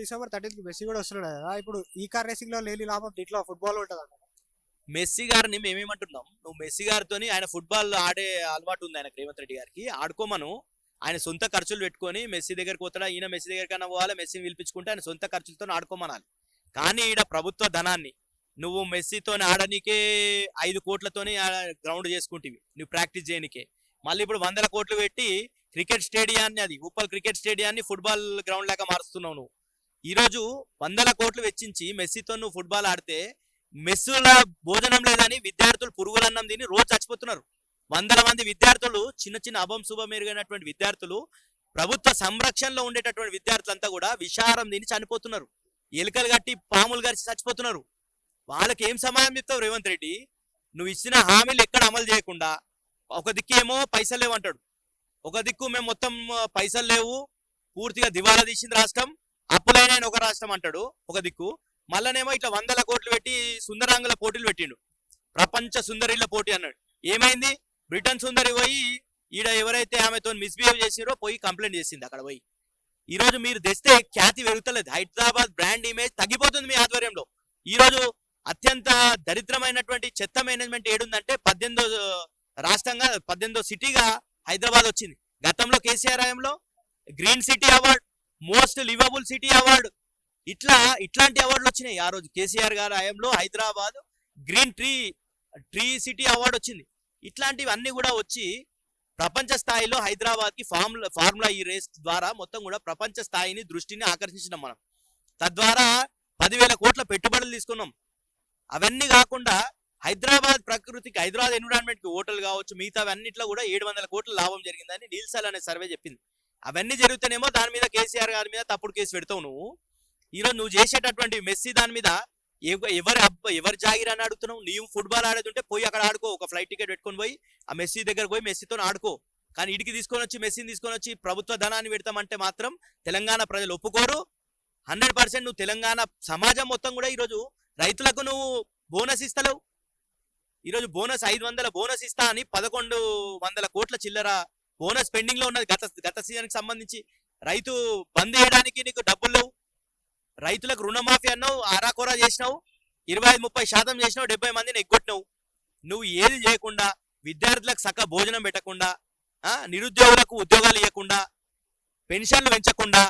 December thirteenth messy కూడా వస్తున్నాడు కదా. ఇప్పుడు ఈ కార్ రేసింగ్లో లేని లాభం దీంట్లో ఫుట్బాల్ ఉంటుంది? మెస్సీ గారిని మేమేమంటున్నాం? నువ్వు మెస్సీ గారితో ఆయన ఫుట్బాల్ ఆడే అలవాటు ఉంది ఆయన రేవంత్ రెడ్డి గారికి. ఆడుకోమను. ఆయన సొంత ఖర్చులు పెట్టుకొని మెస్సీ దగ్గరికి పోతాడా? ఈయన మెస్సీ దగ్గరికైనా పోవాలి? మెస్సీని పిలిపించుకుంటే ఆయన సొంత ఖర్చులతో ఆడుకోమనాలి. కానీ ఈడ ప్రభుత్వ ధనాన్ని నువ్వు మెస్సీతో ఆడనికే ఐదు కోట్లతోని గ్రౌండ్ చేసుకుంటివి. నువ్వు ప్రాక్టీస్ చేయనికే. మళ్ళీ ఇప్పుడు వందల కోట్లు పెట్టి క్రికెట్ స్టేడియాన్ని అది ఉప్పల్ క్రికెట్ స్టేడియాన్ని ఫుట్బాల్ గ్రౌండ్ లాగా మారుస్తున్నావు నువ్వు. ఈ రోజు వందల కోట్లు వెచ్చించి మెస్సీతో నువ్వు ఫుట్బాల్ ఆడితే మెస్సుల భోజనం లేదని విద్యార్థులు పురుగులన్నం తిని రోజు చచ్చిపోతున్నారు. వందల మంది విద్యార్థులు చిన్న చిన్న అభం శుభం మెరుగైనటువంటి విద్యార్థులు ప్రభుత్వ సంరక్షణలో ఉండేటటువంటి విద్యార్థులంతా కూడా విషారం తిని చనిపోతున్నారు. ఎలుకలు కట్టి పాములు గరిచి చచ్చిపోతున్నారు. వాళ్ళకి ఏం సమాధానం చెప్తావు రేవంత్ రెడ్డి? నువ్వు ఇచ్చిన హామీలు ఎక్కడ అమలు చేయకుండా ఒక దిక్కు ఏమో పైసలు లేవు అంటాడు. ఒక దిక్కు మేము మొత్తం పైసలు లేవు. పూర్తిగా దివాలా తీసింది రాష్ట్రం. అప్పులైన ఒక రాష్ట్రం అంటాడు ఒక దిక్కు. మళ్ళనేమో ఇట్లా వందల కోట్లు పెట్టి సుందరాంగుల పోటీలు పెట్టిండు. ప్రపంచ సుందరిల పోటీ అన్నాడు. ఏమైంది? బ్రిటన్ సుందరి పోయి ఈడ ఎవరైతే ఆమెతో మిస్బిహేవ్ చేసిరో పోయి కంప్లైంట్ చేసింది అక్కడ పోయి. ఈ రోజు మీరు తెస్తే ఖ్యాతి పెరుగుతలేదు. హైదరాబాద్ బ్రాండ్ ఇమేజ్ తగ్గిపోతుంది మీ ఆధ్వర్యంలో. ఈ రోజు అత్యంత దరిద్రమైనటువంటి చెత్త మేనేజ్మెంట్ ఏడుందంటే పద్దెనిమిదో రాష్ట్రంగా పద్దెనిమిదో సిటీగా హైదరాబాద్ వచ్చింది. గతంలో కేసీఆర్ హయాంలో green city award most livable city award. ఇట్లా ఇట్లాంటి అవార్డులు వచ్చినాయి. ఆ రోజు కేసీఆర్ గారి హయాంలో Hyderabad green tree tree city award వచ్చింది. ఇట్లాంటివి అన్ని కూడా వచ్చి ప్రపంచ స్థాయిలో హైదరాబాద్కి ఫార్ములా ఫార్ములా ఈ రేస్ ద్వారా మొత్తం కూడా ప్రపంచ స్థాయిని దృష్టిని ఆకర్షించినాం మనం. తద్వారా పదివేల కోట్ల పెట్టుబడులు తీసుకున్నాం. అవన్నీ కాకుండా హైదరాబాద్ ప్రకృతికి హైదరాబాద్ ఎన్విరాన్మెంట్కి హోటల్ కావచ్చు మిగతా అన్నిట్లో కూడా ఏడు వందల కోట్ల లాభం జరిగిందని నీల్సల్ అనే సర్వే చెప్పింది. అవన్నీ జరుగుతానేమో దాని మీద కేసీఆర్ గారి మీద తప్పుడు కేసు పెడతావు నువ్వు. ఈరోజు నువ్వు చేసేటటువంటి మెస్సీ దాని మీద ఎవరు ఎవరి అబ్బ జాగిర్ అని అడుగుతున్నావు? నీవు ఫుట్బాల్ ఆడేదుంటే పోయి అక్కడ ఆడుకో ఒక ఫ్లైట్ టికెట్ పెట్టుకొని పోయి ఆ మెస్సీ దగ్గర పోయి మెస్సీతో ఆడుకో. కానీ ఇడికి తీసుకొని వచ్చి మెస్సీని తీసుకొని వచ్చి ప్రభుత్వ ధనాన్ని పెడతామంటే మాత్రం తెలంగాణ ప్రజలు ఒప్పుకోరు. హండ్రెడ్ పర్సెంట్ నువ్వు తెలంగాణ సమాజం మొత్తం కూడా ఈరోజు రైతులకు నువ్వు బోనస్ ఇస్తలేవు. ఈరోజు బోనస్ ఐదు వందల బోనస్ ఇస్తా అని పదకొండు వందల కోట్ల చిల్లర బోనస్ పెండింగ్లో ఉన్నది. గత గత సీజన్కి సంబంధించి రైతు బంద్ చేయడానికి నీకు డబ్బులు లేవు. రైతులకు రుణమాఫీ అన్నావు ఆరాకోరా చేసినావు. ఇరవై ఐదు ముప్పై శాతం చేసినావు డెబ్బై మందిని ఎగ్గొట్టినావు. నువ్వు ఏది చేయకుండా విద్యార్థులకు సక్క భోజనం పెట్టకుండా ఆ, నిరుద్యోగులకు ఉద్యోగాలు ఇవ్వకుండా పెన్షన్లు పెంచకుండా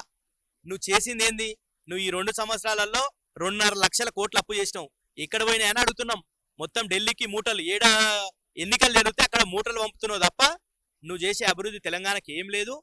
నువ్వు చేసింది ఏంది? నువ్వు ఈ రెండు సంవత్సరాలలో రెండున్నర లక్షల కోట్లు అప్పు చేసినావు. ఎక్కడ పోయినా అని అడుగుతున్నాం. మొత్తం ఢిల్లీకి మూటలు ఏడా ఎన్నికలు జరిగితే అక్కడ మూటలు పంపుతున్నావు తప్ప నువ్వు చేసే అభివృద్ధి తెలంగాణకి ఏం లేదు.